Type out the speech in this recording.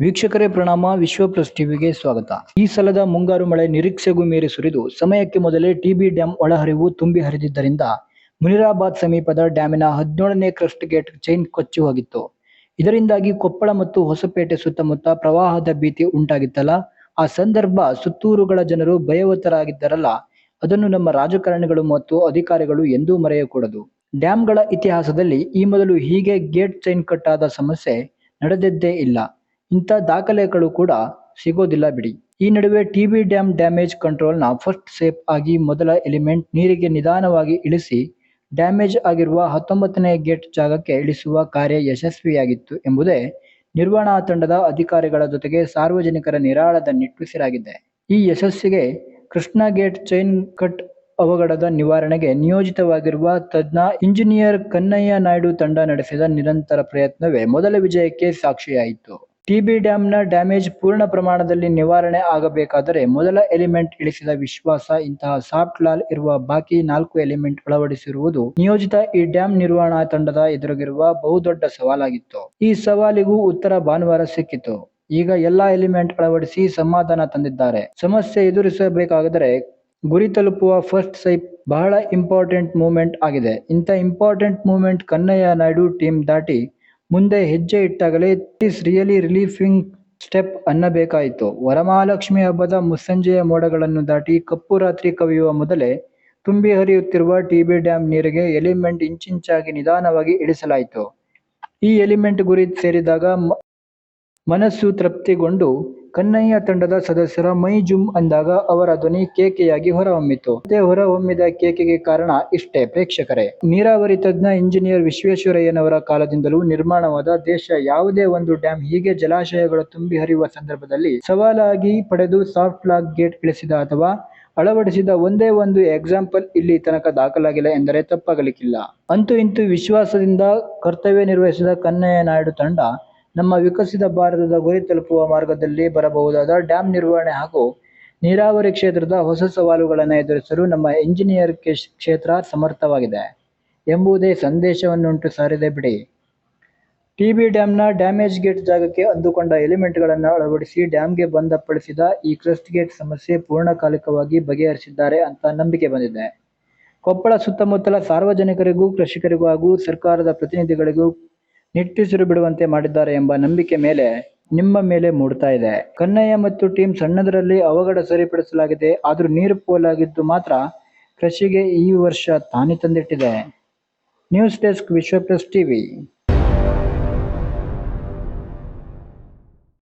ವೀಕ್ಷಕರೇ, ಪ್ರಣಾಮ. ವಿಶ್ವ ಪ್ಲಸ್ ಟಿವಿಗೆ ಸ್ವಾಗತ. ಈ ಸಲದ ಮುಂಗಾರು ಮಳೆ ನಿರೀಕ್ಷೆಗೂ ಮೀರಿ ಸುರಿದು, ಸಮಯಕ್ಕೆ ಮೊದಲೇ ಟಿಬಿ ಡ್ಯಾಂ ಒಳಹರಿವು ತುಂಬಿ ಹರಿದಿದ್ದರಿಂದ ಮುನಿರಾಬಾದ್ ಸಮೀಪದ ಡ್ಯಾಮಿನ ಹದಿನೇಳನೇ ಕ್ರಸ್ಟ್ ಗೇಟ್ ಚೈನ್ ಕೊಚ್ಚಿ ಹೋಗಿತ್ತು. ಇದರಿಂದಾಗಿ ಕೊಪ್ಪಳ ಮತ್ತು ಹೊಸಪೇಟೆ ಸುತ್ತಮುತ್ತ ಪ್ರವಾಹದ ಭೀತಿ ಉಂಟಾಗಿತ್ತಲ್ಲ. ಆ ಸಂದರ್ಭ ಸುತ್ತೂರುಗಳ ಜನರು ಭಯವತರಾಗಿದ್ದರಲ್ಲ. ಅದನ್ನು ನಮ್ಮ ರಾಜಕಾರಣಿಗಳು ಮತ್ತು ಅಧಿಕಾರಿಗಳು ಎಂದೂ ಮರೆಯಕೂಡದು. ಡ್ಯಾಂಗಳ ಇತಿಹಾಸದಲ್ಲಿ ಈ ಮೊದಲು ಹೀಗೆ ಗೇಟ್ ಚೈನ್ ಕಟ್ಟಾದ ಸಮಸ್ಯೆ ನಡೆದದ್ದೇ ಇಲ್ಲ. ಇಂಥ ದಾಖಲೆಗಳು ಕೂಡ ಸಿಗೋದಿಲ್ಲ ಬಿಡಿ. ಈ ನಡುವೆ ಟಿಬಿ ಡ್ಯಾಮ್ ಡ್ಯಾಮೇಜ್ ಕಂಟ್ರೋಲ್ನ ಫಸ್ಟ್ ಸೇಪ್ ಆಗಿ ಮೊದಲ ಎಲಿಮೆಂಟ್ ನೀರಿಗೆ ನಿಧಾನವಾಗಿ ಇಳಿಸಿ ಡ್ಯಾಮೇಜ್ ಆಗಿರುವ ಹತ್ತೊಂಬತ್ತನೇ ಗೇಟ್ ಜಾಗಕ್ಕೆ ಇಳಿಸುವ ಕಾರ್ಯ ಯಶಸ್ವಿಯಾಗಿತ್ತು ಎಂಬುದೇ ನಿರ್ವಹಣಾ ತಂಡದ ಅಧಿಕಾರಿಗಳ ಜೊತೆಗೆ ಸಾರ್ವಜನಿಕರ ನಿರಾಳದ ನಿಟ್ಟುಸಿರಾಗಿದೆ. ಈ ಯಶಸ್ಸಿಗೆ ಕೃಷ್ಣಾ ಗೇಟ್ ಚೈನ್ ಕಟ್ ಅವಘಡದ ನಿವಾರಣೆಗೆ ನಿಯೋಜಿತವಾಗಿರುವ ತಜ್ಞ ಇಂಜಿನಿಯರ್ ಕನ್ನಯ್ಯ ನಾಯ್ಡು ತಂಡ ನಡೆಸಿದ ನಿರಂತರ ಪ್ರಯತ್ನವೇ ಮೊದಲ ವಿಜಯಕ್ಕೆ ಸಾಕ್ಷಿಯಾಯಿತು. ಟಿಬಿ ಡ್ಯಾಂನ ಡ್ಯಾಮೇಜ್ ಪೂರ್ಣ ಪ್ರಮಾಣದಲ್ಲಿ ನಿವಾರಣೆ ಆಗಬೇಕಾದರೆ ಮೊದಲ ಎಲಿಮೆಂಟ್ ಇಳಿಸಿದ ವಿಶ್ವಾಸ, ಇಂತಹ ಸಾಫ್ಟ್ ಲಾಲ್ ಇರುವ ಬಾಕಿ ನಾಲ್ಕು ಎಲಿಮೆಂಟ್ ಅಳವಡಿಸಿರುವುದು ನಿಯೋಜಿತ ಈ ಡ್ಯಾಂ ನಿರ್ವಹಣಾ ತಂಡದ ಎದುರಿಗಿರುವ ಬಹುದೊಡ್ಡ ಸವಾಲಾಗಿತ್ತು. ಈ ಸವಾಲಿಗೂ ಉತ್ತರ ಭಾನುವಾರ ಸಿಕ್ಕಿತು. ಈಗ ಎಲ್ಲಾ ಎಲಿಮೆಂಟ್ ಅಳವಡಿಸಿ ಸಮಾಧಾನ ತಂದಿದ್ದಾರೆ. ಸಮಸ್ಯೆ ಎದುರಿಸಬೇಕಾದರೆ ಗುರಿ ತಲುಪುವ ಫಸ್ಟ್ ಸೈಪ್ ಬಹಳ ಇಂಪಾರ್ಟೆಂಟ್ ಮೂಮೆಂಟ್ ಆಗಿದೆ. ಇಂಥ important moment Kannaiah Naidu team ದಾಟಿ ಮುಂದೆ ಹೆಜ್ಜೆ ಇಟ್ಟಾಗಲೇ ಇಸ್ ರಿಯಲಿ ರಿಲೀಫಿಂಗ್ ಸ್ಟೆಪ್ ಅನ್ನಬೇಕಾಯಿತು. ವರಮಹಾಲಕ್ಷ್ಮಿ ಹಬ್ಬದ ಮುಸ್ಸಂಜೆಯ ಮೋಡಗಳನ್ನು ದಾಟಿ ಕಪ್ಪು ರಾತ್ರಿ ಕವಿಯುವ ಮೊದಲೇ ತುಂಬಿ ಹರಿಯುತ್ತಿರುವ ಟಿಬಿ ಡ್ಯಾಂ ನೀರಿಗೆ ಎಲಿಮೆಂಟ್ ಇಂಚಿಂಚಾಗಿ ನಿಧಾನವಾಗಿ ಇಳಿಸಲಾಯಿತು. ಈ ಎಲಿಮೆಂಟ್ ಗುರಿ ಸೇರಿದಾಗ ಮನಸ್ಸು ತೃಪ್ತಿಗೊಂಡು ಕನ್ನಯ್ಯ ತಂಡದ ಸದಸ್ಯರ ಮೈ ಜುಮ್ ಅಂದಾಗ ಅವರ ಧ್ವನಿ ಕೇಕೆಯಾಗಿ ಹೊರಹೊಮ್ಮಿತು. ಮತ್ತೆ ಹೊರಹೊಮ್ಮಿದ ಕೇಕೆಗೆ ಕಾರಣ ಇಷ್ಟೇ ಪ್ರೇಕ್ಷಕರೇ. ನೀರಾವರಿ ತಜ್ಞ ಇಂಜಿನಿಯರ್ ವಿಶ್ವೇಶ್ವರಯ್ಯನವರ ಕಾಲದಿಂದಲೂ ನಿರ್ಮಾಣವಾದ ದೇಶ ಯಾವುದೇ ಒಂದು ಡ್ಯಾಂ ಹೀಗೆ ಜಲಾಶಯಗಳು ತುಂಬಿ ಹರಿಯುವ ಸಂದರ್ಭದಲ್ಲಿ ಸವಾಲಾಗಿ ಪಡೆದು ಸಾಫ್ಟ್ ಲಾಕ್ ಗೇಟ್ ಇಳಿಸಿದ ಅಥವಾ ಅಳವಡಿಸಿದ ಒಂದೇ ಒಂದು ಎಕ್ಸಾಂಪಲ್ ಇಲ್ಲಿ ತನಕ ದಾಖಲಾಗಿಲ್ಲ ಎಂದರೆ ತಪ್ಪಾಗಲಿಕ್ಕಿಲ್ಲ. ಅಂತೂ ಇಂತೂ ವಿಶ್ವಾಸದಿಂದ ಕರ್ತವ್ಯ ನಿರ್ವಹಿಸಿದ ಕನ್ನಯ್ಯ ನಾಯ್ಡು ತಂಡ ನಮ್ಮ ವಿಕಸಿತ ಭಾರತದ ಗುರಿ ತಲುಪುವ ಮಾರ್ಗದಲ್ಲಿ ಬರಬಹುದಾದ ಡ್ಯಾಂ ನಿರ್ವಹಣೆ ಹಾಗೂ ನೀರಾವರಿ ಕ್ಷೇತ್ರದ ಹೊಸ ಸವಾಲುಗಳನ್ನು ಎದುರಿಸಲು ನಮ್ಮ ಇಂಜಿನಿಯರ್ ಕ್ಷೇತ್ರ ಸಮರ್ಥವಾಗಿದೆ ಎಂಬುದೇ ಸಂದೇಶವನ್ನುಂಟು ಸಾರಿದೆ ಬಿಡಿ. ಟಿಬಿ ಡ್ಯಾಂನ ಡ್ಯಾಮೇಜ್ ಗೇಟ್ ಜಾಗಕ್ಕೆ ಅಂದುಕೊಂಡ ಎಲಿಮೆಂಟ್ಗಳನ್ನು ಅಳವಡಿಸಿ ಡ್ಯಾಂಗೆ ಬಂಧಪಡಿಸಿದ ಈ ಕ್ರಸ್ಟ್ ಗೇಟ್ ಸಮಸ್ಯೆ ಪೂರ್ಣಕಾಲಿಕವಾಗಿ ಬಗೆಹರಿಸಿದ್ದಾರೆ ಅಂತ ನಂಬಿಕೆ ಬಂದಿದೆ. ಕೊಪ್ಪಳ ಸುತ್ತಮುತ್ತಲ ಸಾರ್ವಜನಿಕರಿಗೂ ಕೃಷಿಕರಿಗೂ ಹಾಗೂ ಸರ್ಕಾರದ ಪ್ರತಿನಿಧಿಗಳಿಗೂ ನಿಟ್ಟುಸಿರು ಬಿಡುವಂತೆ ಮಾಡಿದ್ದಾರೆ ಎಂಬ ನಂಬಿಕೆ ಮೇಲೆ ನಿಮ್ಮ ಮೇಲೆ ಮೂಡ್ತಾ ಇದೆ. ಕನ್ನಯ್ಯ ಮತ್ತು ಟೀಮ್ ಸಣ್ಣದರಲ್ಲಿ ಅವಘಡ ಸರಿಪಡಿಸಲಾಗಿದೆ. ಆದರೂ ನೀರು ಪೋಲಾಗಿದ್ದು ಮಾತ್ರ ಕೃಷಿಗೆ ಈ ವರ್ಷ ತಾನಿ ತಂದಿಟ್ಟಿದೆ. News desk Vishwa plus TV.